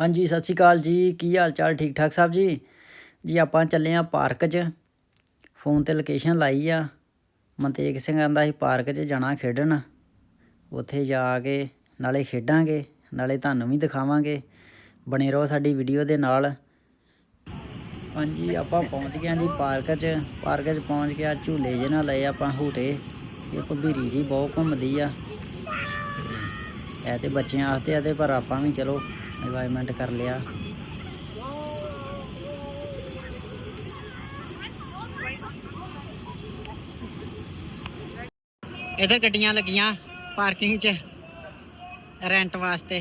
ਹਾਂਜੀ, ਸਤਿ ਸ਼੍ਰੀ ਅਕਾਲ ਜੀ। ਕੀ ਹਾਲ ਚਾਲ? ਠੀਕ ਠਾਕ ਸਾਹਿਬ ਜੀ? ਜੀ, ਆਪਾਂ ਚੱਲੇ ਆ ਪਾਰਕ 'ਚ। ਫੋਨ ਤੇ ਲੋਕੇਸ਼ਨ ਲਾਈ ਆ। ਮਨਤੇਜ ਸਿੰਘ ਆਂਦਾ ਸੀ ਪਾਰਕ 'ਚ ਜਾਣਾ ਖੇਡਣ। ਉੱਥੇ ਜਾ ਕੇ ਨਾਲੇ ਖੇਡਾਂਗੇ, ਨਾਲੇ ਤੁਹਾਨੂੰ ਵੀ ਦਿਖਾਵਾਂਗੇ। ਬਣੇ ਰਹੋ ਸਾਡੀ ਵੀਡੀਓ ਦੇ ਨਾਲ। ਹਾਂਜੀ, ਆਪਾਂ ਪਹੁੰਚ ਗਏ ਹਾਂ ਜੀ ਪਾਰਕ 'ਚ। ਪਾਰਕ 'ਚ ਪਹੁੰਚ ਗਿਆ ਝੂਲੇ ਜਿਹੇ ਨਾਲ ਲਏ ਆਪਾਂ ਹੂਟੇ। ਇਹ ਭੰਬੀਰੀ ਜੀ ਬਹੁਤ ਘੁੰਮਦੀ ਆ। ਇਹ ਤੇ ਬੱਚਿਆਂ ਵਾਸਤੇ ਆ ਤੇ ਪਰ ਆਪਾਂ ਵੀ ਚਲੋ ਇਨਵਾਇਰਮੈਂਟ ਕਰ ਲਿਆ। ਇੱਧਰ ਗੱਡੀਆਂ ਲੱਗੀਆਂ ਪਾਰਕਿੰਗ 'ਚ ਰੈਂਟ ਵਾਸਤੇ।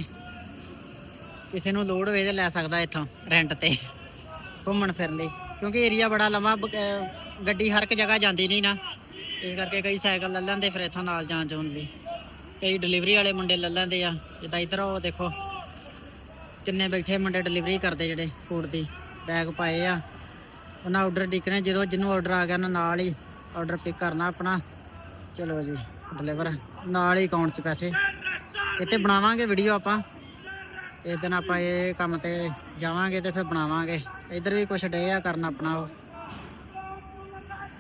ਕਿਸੇ ਨੂੰ ਲੋੜ ਹੋਵੇ ਤੇ ਲੈ ਸਕਦਾ ਇੱਥੋਂ ਰੈਂਟ ਤੇ, ਘੁੰਮਣ ਫਿਰਨ ਲਈ। ਕਿਉਂਕਿ ਏਰੀਆ ਬੜਾ ਲੰਮਾ ਗੱਡੀ ਹਰ ਇੱਕ ਜਗ੍ਹਾ ਜਾਂਦੀ ਨਹੀਂ ਨਾ। ਇਸ ਕਰਕੇ ਕਈ ਸਾਈਕਲ ਲੈ ਲੈਂਦੇ, ਫਿਰ ਇੱਥੋਂ ਨਾਲ ਜਾਣ ਜਾਣ ਲਈ। ਕਈ ਡਿਲੀਵਰੀ ਵਾਲੇ ਮੁੰਡੇ ਲੈ ਲੈਂਦੇ ਆ। ਜਿੱਦਾਂ ਇੱਧਰ ਉਹ ਦੇਖੋ। ਕਿੰਨੇ ਬੈਠੇ ਮੁੰਡੇ ਡਿਲੀਵਰੀ ਕਰਦੇ ਜਿਹੜੇ ਫੂਡ ਦੀ ਬੈਗ ਪਾਏ ਆ। ਉਹਨਾਂ ਆਰਡਰ ਡਿੱਕਣੇ ਜਦੋਂ ਜਿਹਨੂੰ ਆਰਡਰ ਆ ਗਿਆ, ਉਹਨਾਂ ਨਾਲ ਹੀ ਆਰਡਰ ਪਿਕ ਕਰਨਾ ਆਪਣਾ। ਚਲੋ ਜੀ ਡਿਲੀਵਰ ਨਾਲ ਹੀ ਅਕਾਊਂਟ 'ਚ ਪੈਸੇ। ਇੱਥੇ ਬਣਾਵਾਂਗੇ ਵੀਡੀਓ ਆਪਾਂ। ਇਸ ਦਿਨ ਆਪਾਂ ਇਹ ਕੰਮ ਤੇ ਜਾਵਾਂਗੇ ਤੇ ਫਿਰ ਬਣਾਵਾਂਗੇ। ਇੱਧਰ ਵੀ ਕੁਛ ਡੇ ਆ ਕਰਨ ਆਪਣਾ ਉਹ।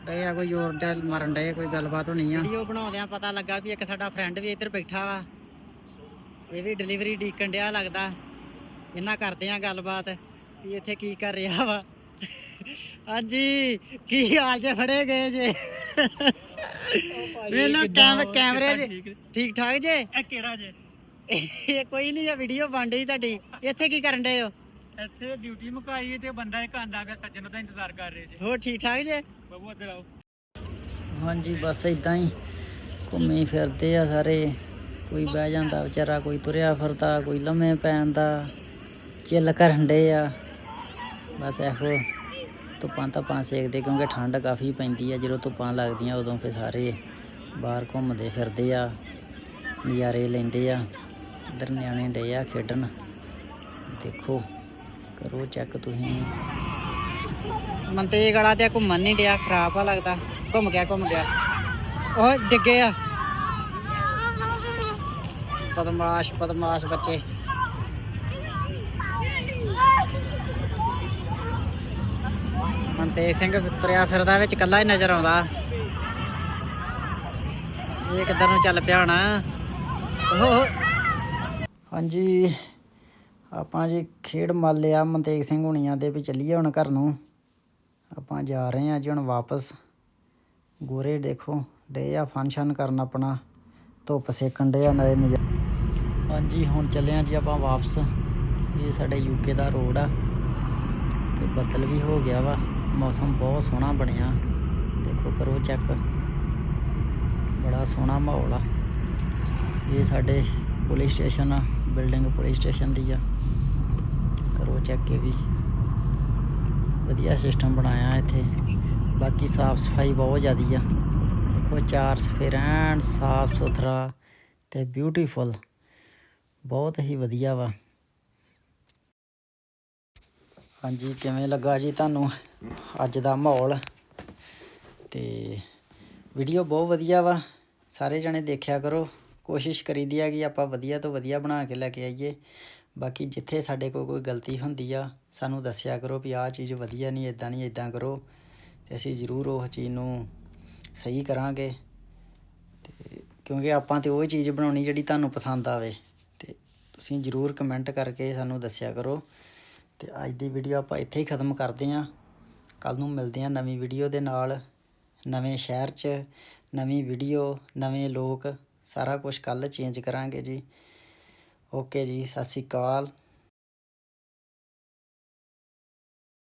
ਡੇ ਆ ਕੋਈ ਹੋਰ ਡੈਲ ਮਾਰਨ ਡੇ ਕੋਈ ਗੱਲਬਾਤ ਹੋਣੀ ਆ। ਵੀਡੀਓ ਬਣਾਉਂਦਿਆਂ ਪਤਾ ਲੱਗਾ ਵੀ ਇੱਕ ਸਾਡਾ ਫਰੈਂਡ ਵੀ ਇੱਧਰ ਬੈਠਾ ਵਾ। ਇਹ ਵੀ ਡਿਲੀਵਰੀ ਡੀਕਣ ਡਿਆ ਲੱਗਦਾ। ਇਹਨਾਂ ਕਰਦੇ ਆ ਗੱਲਬਾਤ ਵੀ ਇੱਥੇ ਕੀ ਕਰ ਰਿਹਾ ਵਾ। ਹਾਂਜੀ ਕੀ ਹਾਲ ਜੇ ਫੜੇ ਗਏ ਜੇ? ਵੇਲੋ ਕੈਮਰੇ 'ਚ ਠੀਕ ਠਾਕ ਜੇ? ਇਹ ਕਿਹੜਾ ਜੇ? ਇਹ ਕੋਈ ਨਹੀਂ ਇਹ ਵੀਡੀਓ ਬਣ ਰਹੀ ਤੁਹਾਡੀ। ਇੱਥੇ ਕੀ ਕਰਨ ਡਏ ਹੋ? ਇੱਥੇ ਡਿਊਟੀ ਮੁਕਾਈ ਤੇ ਬੰਦਾ ਇੱਕ ਆਂਦਾ ਗਿਆ ਸੱਜਣ ਦਾ ਇੰਤਜ਼ਾਰ ਕਰ ਰਹੇ ਜੇ। ਹੋਰ ਠੀਕ ਠਾਕ ਜੇ? ਬਾਬੂ ਇੱਧਰ ਆਓ। ਹਾਂਜੀ ਬਸ ਇਦਾਂ ਹੀ। ਘੁੰਮੀ ਫਿਰਦੇ ਆ ਸਾਰੇ। ਕੋਈ ਬਹਿ ਜਾਂਦਾ ਵਿਚਾਰਾ ਕੋਈ ਤੁਰਿਆ ਫਿਰਦਾ ਕੋਈ ਲੰਮੇ ਪੈਣ ਦਾ। ਚਿੱਲ ਕਰਨ ਡੇ ਆ। ਬਸ ਇਹੋ ਧੁੱਪਾਂ ਧੱਪਾਂ ਸੇਕਦੇ ਕਿਉਂਕਿ ਠੰਡ ਕਾਫੀ ਪੈਂਦੀ ਆ। ਜਦੋਂ ਧੁੱਪਾਂ ਲੱਗਦੀਆਂ ਉਦੋਂ ਫਿਰ ਸਾਰੇ ਬਾਹਰ ਘੁੰਮਦੇ ਫਿਰਦੇ ਆ, ਨਜ਼ਾਰੇ ਲੈਂਦੇ ਆ। ਇੱਧਰ ਨਿਆਣੇ ਡੇ ਆ ਖੇਡਣ। ਦੇਖੋ, ਕਰੋ ਚੈੱਕ ਤੁਸੀਂ। ਮੰਤੇਜ ਵਾਲਾ ਤੇ ਘੁੰਮਣ ਨਹੀਂ ਡਿਆ, ਖਰਾਬ ਆ ਲੱਗਦਾ। ਘੁੰਮ ਗਿਆ ਘੁੰਮ ਗਿਆ। ਉਹ ਡਿੱਗੇ ਆ। ਬਦਮਾਸ਼ ਬਦਮਾਸ਼ ਬੱਚੇ। ਮਨਤੇਜ ਸਿੰਘ ਤੁਰਿਆ ਫਿਰਦਾ, ਵਿੱਚ ਕੱਲਾ ਹੀ ਨਜ਼ਰ ਆਉਂਦਾ। ਇਹ ਕਿੱਧਰ ਨੂੰ ਚੱਲ ਪਿਆ ਹੋਣਾ? ਓਹ ਹਾਂਜੀ, ਆਪਾਂ ਜੀ ਖੇਡ ਮੱਲ ਲਿਆ ਮਨਤੇਜ ਸਿੰਘ ਹੁਣੀਆਂ ਦੇ ਵੀ ਚੱਲੀਏ ਹੁਣ ਘਰ ਨੂੰ। ਆਪਾਂ ਜਾ ਰਹੇ ਹਾਂ ਜੀ ਹੁਣ ਵਾਪਸ। ਗੋਰੇ ਦੇਖੋ, ਡੇ ਆ ਫੰਕਸ਼ਨ ਕਰਨ ਆਪਣਾ। ਧੁੱਪ ਸੇਕਣ ਡੇ ਆ ਨਏ ਨਜ਼ ਹਾਂਜੀ, ਹੁਣ ਚੱਲੇ ਹਾਂ ਜੀ ਆਪਾਂ ਵਾਪਸ। ਇਹ ਸਾਡੇ ਯੂਕੇ ਦਾ ਰੋਡ ਆ। ਤੇ ਬੱਦਲ ਵੀ ਹੋ ਗਿਆ ਵਾ। ਮੌਸਮ ਬਹੁਤ ਸੋਹਣਾ ਬਣਿਆ। ਦੇਖੋ, ਕਰੋ ਚੈੱਕ ਬੜਾ ਸੋਹਣਾ ਮਾਹੌਲ ਆ। ਇਹ ਸਾਡੇ ਪੁਲਿਸ ਸਟੇਸ਼ਨ ਆ ਬਿਲਡਿੰਗ ਪੁਲਿਸ ਸਟੇਸ਼ਨ ਦੀ ਆ। ਕਰੋ ਚੈੱਕ ਇਹ ਵੀ। ਵਧੀਆ ਸਿਸਟਮ ਬਣਾਇਆ ਇੱਥੇ। ਬਾਕੀ ਸਾਫ਼ ਸਫ਼ਾਈ ਬਹੁਤ ਜ਼ਿਆਦੀ ਆ। ਦੇਖੋ, ਚਾਰ ਸਫੇਰ ਐਨ ਸਾਫ਼ ਸੁਥਰਾ ਤੇ ਬਿਊਟੀਫੁਲ ਬਹੁਤ ਹੀ ਵਧੀਆ ਵਾ। ਹਾਂਜੀ, ਕਿਵੇਂ ਲੱਗਾ ਜੀ ਤੁਹਾਨੂੰ? ਅੱਜ ਦਾ ਮਾਹੌਲ। ਤੇ ਵੀਡੀਓ ਬਹੁਤ ਵਧੀਆ ਵਾ। ਸਾਰੇ ਜਣੇ ਦੇਖਿਆ ਕਰੋ। ਕੋਸ਼ਿਸ਼ ਕਰੀਦੀ ਆ ਕਿ ਆਪਾਂ ਵਧੀਆ ਤੋਂ ਵਧੀਆ ਬਣਾ ਕੇ ਲੈ ਕੇ ਆਈਏ। ਬਾਕੀ ਜਿੱਥੇ ਸਾਡੇ ਕੋਲ ਕੋਈ ਗਲਤੀ ਹੁੰਦੀ ਆ, ਸਾਨੂੰ ਦੱਸਿਆ ਕਰੋ ਵੀ ਆਹ ਚੀਜ਼ ਵਧੀਆ ਨਹੀਂ ਇਦਾਂ ਨਹੀਂ ਇਦਾਂ ਕਰੋ। ਤੇ ਅਸੀਂ ਜ਼ਰੂਰ ਉਹ ਚੀਜ਼ ਨੂੰ ਸਹੀ ਕਰਾਂਗੇ। ਤੇ ਕਿਉਂਕਿ ਆਪਾਂ ਤੇ ਉਹ ਚੀਜ਼ ਬਣਾਉਣੀ ਜਿਹੜੀ ਤੁਹਾਨੂੰ ਪਸੰਦ ਆਵੇ। ਤੇ ਤੁਸੀਂ ਜ਼ਰੂਰ ਕਮੈਂਟ ਕਰਕੇ ਸਾਨੂੰ ਦੱਸਿਆ ਕਰੋ। ਤੇ ਅੱਜ ਦੀ ਵੀਡੀਓ ਆਪਾਂ ਇੱਥੇ ਹੀ ਖਤਮ ਕਰਦੇ ਹਾਂ ਕੱਲ੍ਹ ਨੂੰ ਮਿਲਦੇ ਹਾਂ ਨਵੀਂ ਵੀਡੀਓ ਦੇ ਨਾਲ। ਨਵੇਂ ਸ਼ਹਿਰ 'ਚ, ਨਵੀਂ ਵੀਡੀਓ, ਨਵੇਂ ਲੋਕ, ਸਾਰਾ ਕੁਛ ਕੱਲ੍ਹ ਚੇਂਜ ਕਰਾਂਗੇ ਜੀ। ਓਕੇ ਜੀ, ਸਤਿ ਸ਼੍ਰੀ ਅਕਾਲ।